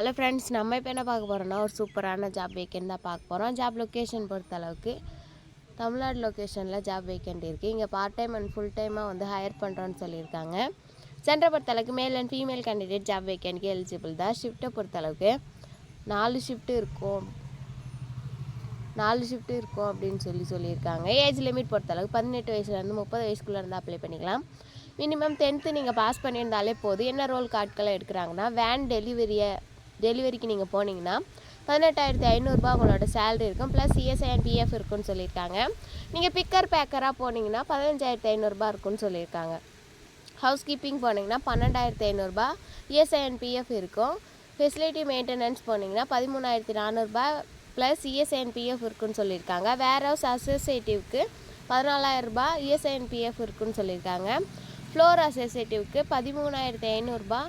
Hello friends நம்ம இப்போ என்ன பார்க்க போகிறோம்னா ஒரு சூப்பரான ஜாப் வேக்கண்ட் தான் பார்க்க போகிறோம் ஜாப் லொக்கேஷன் பொறுத்த அளவுக்கு தமிழ்நாடு லொக்கேஷனில் ஜாப் வேக்கண்ட் இருக்குது இங்கே பார்ட் டைம் அண்ட் ஃபுல் டைமாக வந்து ஹையர் பண்ணுறோன்னு சொல்லியிருக்காங்க. சென்டரை பொறுத்த அளவுக்கு மேல் அண்ட் ஃபீமேல் கேண்டிடேட் ஜாப் வேக்கண்ட்க்கு எலிஜிபிள் தான். ஷிஃப்ட்டை பொறுத்த அளவுக்கு நாலு ஷிஃப்ட்டு இருக்கும். நாலு ஷிஃப்ட் இருக்கும் அப்படின்னு சொல்லி சொல்லியிருக்காங்க. ஏஜ் லிமிட் பொறுத்தளவுக்கு பதினெட்டு வயசுலேருந்து முப்பது வயசுக்குள்ளே இருந்தால் அப்ளை பண்ணிக்கலாம். மினிமம் டென்த்து நீங்கள் பாஸ் பண்ணியிருந்தாலே போதும். என்ன ரோல் கார்டுக்கெல்லாம் எடுக்கிறாங்கன்னா வேன் டெலிவரியை டெலிவரிக்கு நீங்கள் போனீங்கன்னா பதினெட்டாயிரத்தி ஐநூறுரூபா உங்களோட சேலரி இருக்கும். ப்ளஸ் இஎஸ்ஐ அண்ட் பிஎஃப் இருக்குன்னு சொல்லியிருக்காங்க. நீங்கள் பிக்கர் பேக்கராக போனீங்கன்னா பதினஞ்சாயிரத்தி ஐநூறுரூபா இருக்குன்னு சொல்லியிருக்காங்க. ஹவுஸ் கீப்பிங் போனீங்கன்னா பன்னெண்டாயிரத்தி ஐநூறுரூபா இஎஸ்ஐ அண்ட் பிஎஃப் இருக்கும். ஃபெசிலிட்டி மெயின்டெனன்ஸ் போனீங்கன்னா பதிமூணாயிரத்தி நானூறுரூபா ப்ளஸ் இஎஸ்ஐ அண்ட் பிஎஃப் இருக்குன்னு சொல்லியிருக்காங்க. வேர் ஹவுஸ் அசோசியேட்டிவ்க்கு பதினாலாயிரரூபா இஎஸ்ஐ அண்ட் பிஎஃப் இருக்குன்னு சொல்லியிருக்காங்க. ஃப்ளோர் அசோசியேட்டிவ்க்கு பதிமூணாயிரத்தி ஐநூறுரூபா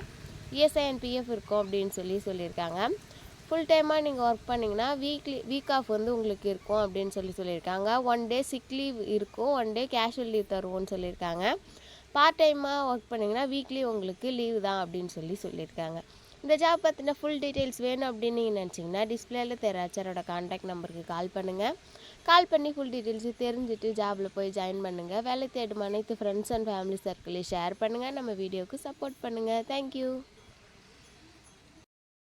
இஎஸ்ஐ அண்ட் பிஎஃப் இருக்கும் அப்படின்னு சொல்லி சொல்லியிருக்காங்க. ஃபுல் டைமாக நீங்கள் ஒர்க் பண்ணிங்கன்னா வீக்லி வீக் ஆஃப் வந்து உங்களுக்கு இருக்கும் அப்படின்னு சொல்லி சொல்லியிருக்காங்க. ஒன் டே சிக் லீவ் இருக்கும் ஒன் டே கேஷுவல் லீவ் தருவோம்னு சொல்லியிருக்காங்க. பார்ட் டைமாக ஒர்க் பண்ணிங்கன்னா வீக்லி உங்களுக்கு லீவு தான் அப்படின்னு சொல்லி சொல்லியிருக்காங்க. இந்த ஜாப் பற்றின ஃபுல் டீட்டெயில்ஸ் வேணும் அப்படின்னு நீங்கள் நினச்சிங்கன்னா டிஸ்பிளேல தெரிய காண்டாக்ட் நம்பருக்கு கால் பண்ணுங்கள் கால் பண்ணி ஃபுல் டீட்டெயில்ஸ் தெரிஞ்சுட்டு ஜாபில் போய் ஜாயின் பண்ணுங்கள் வேலை தேடும் அனைத்து ஃப்ரெண்ட்ஸ் அண்ட் ஃபேமிலி சர்க்கிளையும் ஷேர் பண்ணுங்கள் நம்ம வீடியோவுக்கு சப்போர்ட் பண்ணுங்கள் தேங்க்யூ